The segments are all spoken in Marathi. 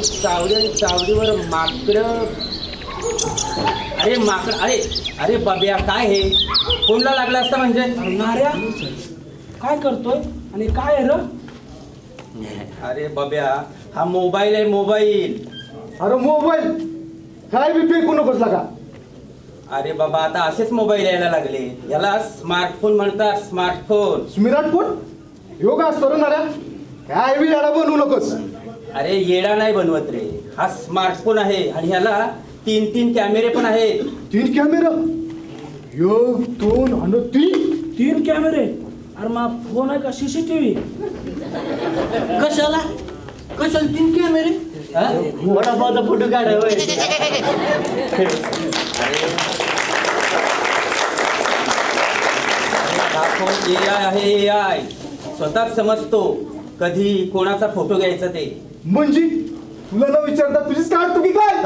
गावातली चावडी आणि चावडीवर माकड. अरे माकड अरे अरे बाब्या काय हे? कोणला लागला असता म्हणजे? नाऱ्या काय करतोय? आणि काय आहे र? अरे बाब्या हा मोबाईल आहे मोबाईल. अरे मोबाईल? काय बी फेकू नकोस लागा. अरे बाबा आता असेच मोबाईल यायला लागले. याला स्मार्टफोन म्हणतात स्मार्टफोन. स्मिराट फोन योगा असतो रे नाऱ्या काय बी याला बनवू नकोस. अरे येडा नाही बनवत रे. हा स्मार्टफोन आहे आणि ह्याला तीन तीन कॅमेरे पण आहेत. तीन कॅमेरा एक दोन आणि तीन? तीन कॅमेरे अरे मग फोन आहे का? सीसीटीव्ही कशाला? कशाला तीन कॅमेरे वडापावचा फोटो काढाय होय. हा फोन ए आय आहे ए आय स्वतःच समजतो कधी कोणाचा फोटो घ्यायचा ते. म्हणजे तुला न विचारता तुझीच काढतो की काय?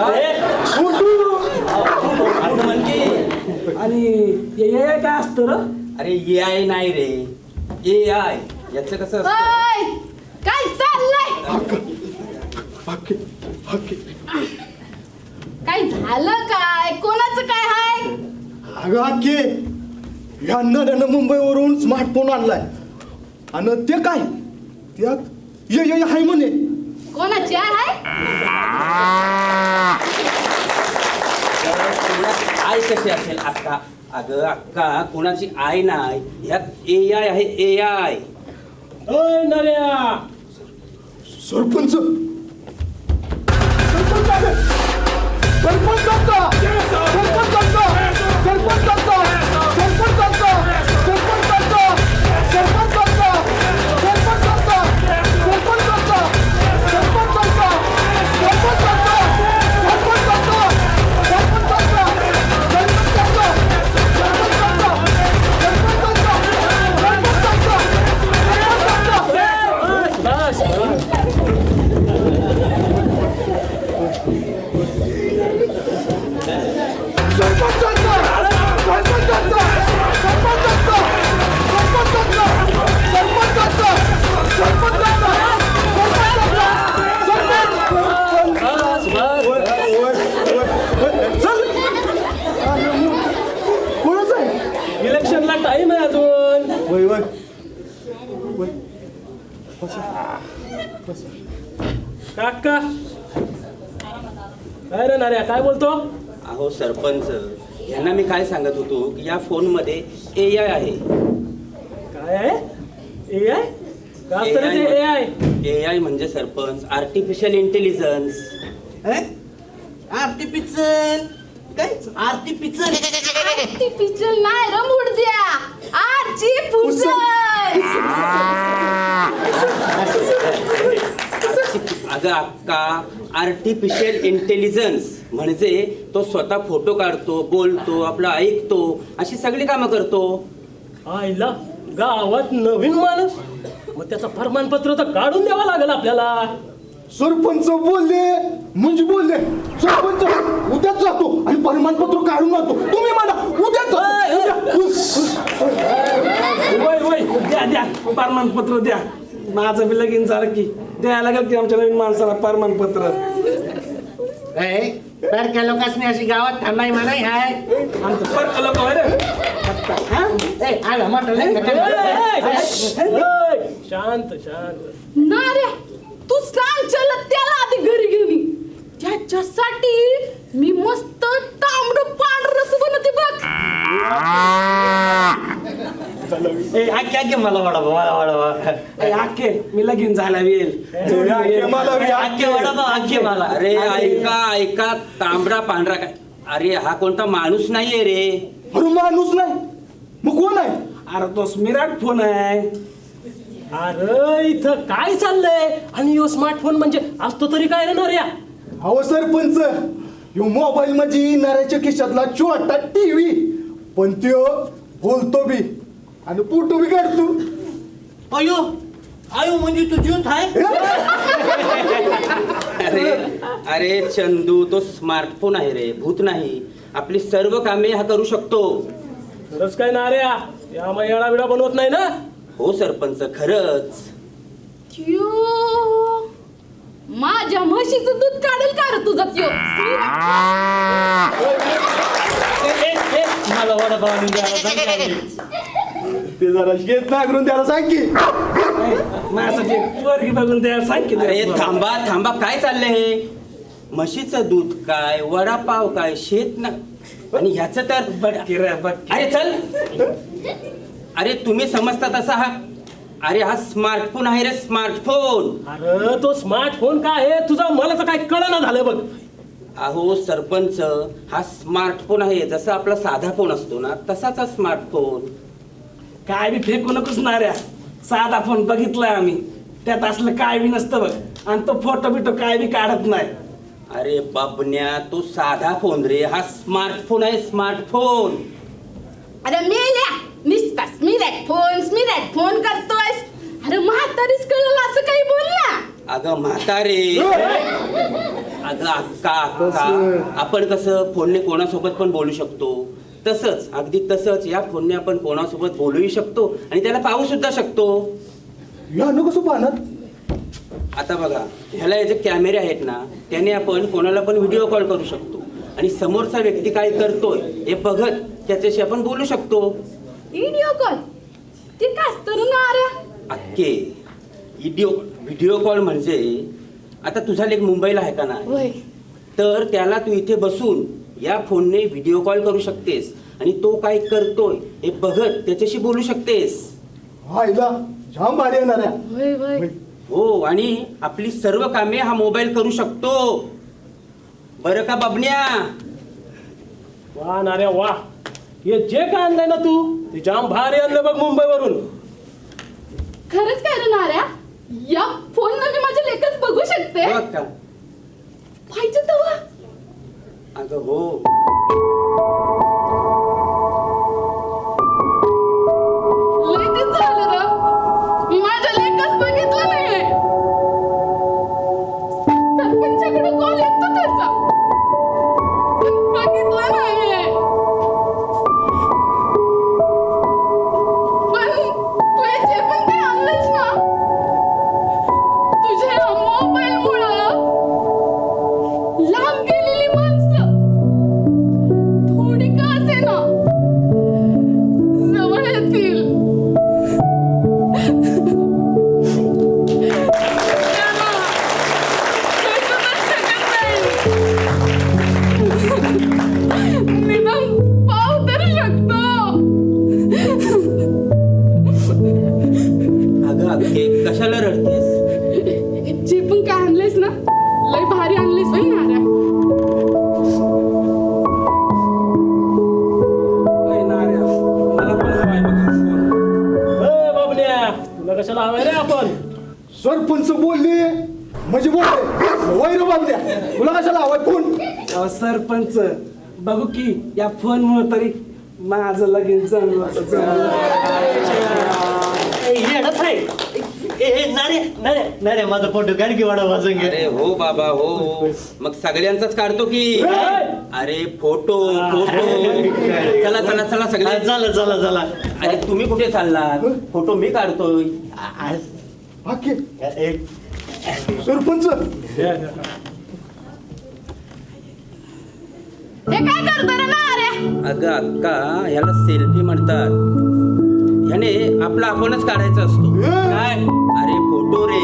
आणि हे हे काय असतं र? अरे ए आय नाही रे. ए आय. याचं कसं असतं? ओय, काय चाललंय? हक्के, हक्के. काय झालं काय? कोणाचं काय हाय? अगं हक्के या नद्यानं मुंबईवरून स्मार्टफोन आणलाय. आणि ते काय? त्यात ये ये हाय म्हणे. कोणाची हाय कोणाची आय कशी असेल अक्का अगं अक्का कोणाची आय नाही? ह्यात ए आय आहे ए आय नऱ्या! सरपंच! सरपंचाचा सरपंचाचा काका काय रे नाऱ्या काय बोलतो? अहो सरपंच यांना मी काय सांगत होतो की या फोनमध्ये ए आय आहे. काय आहे? ए आय का ए आय ए आय म्हणजे सरपंच आर्टिफिशियल इंटेलिजन्स आर्टिफिशियल काय? आर्टिफिशियल आर्टिफिशियल नाही र मुडद्या आरची अक्का आर्टिफिशियल इंटेलिजन्स म्हणजे तो स्वतः फोटो काढतो बोलतो आपलं ऐकतो अशी सगळी कामं करतो. आईला गावात नवीन माणूस. मग त्याचं प्रमाणपत्र तर काढून द्यावं लागेल आपल्याला. सरपंच बोलले म्हणजे बोलले सरपंच उद्याच जातो आणि प्रमाणपत्र काढून आणतो. तुम्ही म्हणा उद्याच जातो. उद्या. वय वय द्या द्या. प्रमाणपत्र द्या. माझं बी लगीन झालं की. द्यायला लागेल की आमच्या नवीन माणसाला प्रमाणपत्र सारख्या लोकांनी अशी गावात थांबाय म्हणाय हाय. आमचं परक लोक होय रे. ए, आला मोठा ए, लग्न ए, करा. ए, ए, शांत शांत. नाऱ्या तू सांग चल त्याला आधी घरी घेऊन ये. त्याच्यासाठी ए, आखे आखे मला वडापाव मला वडापाव मी लगीन झाला वेल. मला बी आखे वडापाव आखे मला. अरे ऐका ऐका तांबडा पांढरा काय? अरे हा कोणता माणूस नाहीये रे. अरे माणूस नाही. मग कोण आहे? अरे तो स्मिराट फोन आहे. अरे इथं काय चाललंय? आणि यो स्मार्टफोन म्हणजे असतो तरी काय रे या अहो सरपंच ह्यो मोबाईल म्हणजे नऱ्याच्या खिशातला छोटा टीव्ही पण त्यो बोलतो बी. आणि फोटो बी काढतो अयो आयो म्हणजे तू जिवंत आहे अरे अरे चंदू तो स्मार्टफोन आहे रे भूत नाही आपली सर्व कामे हा करू शकतो खरंच काय ना रे या मग येडा बिडा बनवत नाही ना हो सरपंच खरंच त्यो माझ्या म्हशीचं दूध काढेल का रे तुझा त्यो मला वडापाव आणून. ते जरा शेत नागरून त्याला सांग की. माझ्यासाठी एक पोरगी बघून द्यायला सांग की अरे त्याला. थांबा थांबा काय चाललंय हे? म्हशीचं दूध काय वडापाव काय शेत ना आणि ह्याचं तर बघ. अरे चल. अरे तुम्ही समजता तसा हा. अरे हा स्मार्टफोन आहे रे स्मार्टफोन अरे तो स्मार्टफोन काय आहे? तुझा मला तर काय कळना झालं बघ. अहो सरपंच हा स्मार्टफोन आहे. जसा आपला साधा फोन असतो ना तसाच हा स्मार्टफोन काय बी फेकू नकोस नाऱ्या. साधा फोन बघितलाय आम्ही. त्यात असलं काय बी नसतं बघ. आणि तो फोटो बिटो काय बी काढत नाही. अरे बाबन्या तो साधा फोन रे. हा स्मार्टफोन आहे स्मार्टफोन अरे मेल्या निसता स्मिरॅट फोन स्मिरॅट फोन करतोयस. अरे म्हातारीच कळलं असं काही बोल ना. अगं म्हातारे. अगं अक्का अक्का. आपण कसं? फोनने कोणासोबत पण बोलू शकतो. तसंच अगदी तसंच या फोनने आपण कोणासोबत बोलूही शकतो आणि त्याला पाहू सुद्धा शकतो. कसं पाहणार आता बघा ह्याला हे जे कॅमेरे आहेत ना त्याने आपण कोणाला पण व्हिडिओ कॉल करू शकतो. आणि समोरचा व्यक्ती काय करतोय हे बघत त्याच्याशी आपण बोलू शकतो. Video call? ते काय असतं रे नाऱ्या अक्के व्हिडिओ व्हिडिओ कॉल म्हणजे आता तुझा लेख मुंबईला आहे का नाही? होय. तर त्याला तू इथे बसून या फोनने व्हिडिओ कॉल करू शकतेस. आणि तो काय करतोय हे बघत त्याच्याशी बोलू शकतेस. जाम भारी येणार होय होय. हो आणि आपली सर्व कामे हा मोबाईल करू शकतो. बरं का बबन्या? वा नाऱ्या वा. हे जे काय आणलंय ना तू ते जाम भारी आणलं बघ मुंबईवरून. खरंच काय रे नाऱ्या या फोन मी माझ्या लेखच बघू शकते. बघ का. पाहिजे तेव्हा. अगं हो. सरपंच बोलले. म्हणजे बोलले. वैर बाबल्या तुला कशाला हवाय फोन? अहो, सरपंच बघू की या फोन मुळे तरी माझं लगीन जमलं जमलं. येडच आहे ए ए, नारे नारे नारे माझा फोटो काढ की वाडा वाजून घे. अरे हो बाबा हो मग सगळ्यांचाच काढतो की? अरे फोटो फोटो. चला चला चला हा, सगळे चला चला चला अरे तुम्ही कुठे चाललात? फोटो मी काढतोय. आ- आ- सरपंच. हे काय करतो रे नाऱ्या अगं अक्का ह्याला सेल्फी म्हणतात. ह्याने आपला आपणच काढायचा असतो. काय? अरे फोटो रे.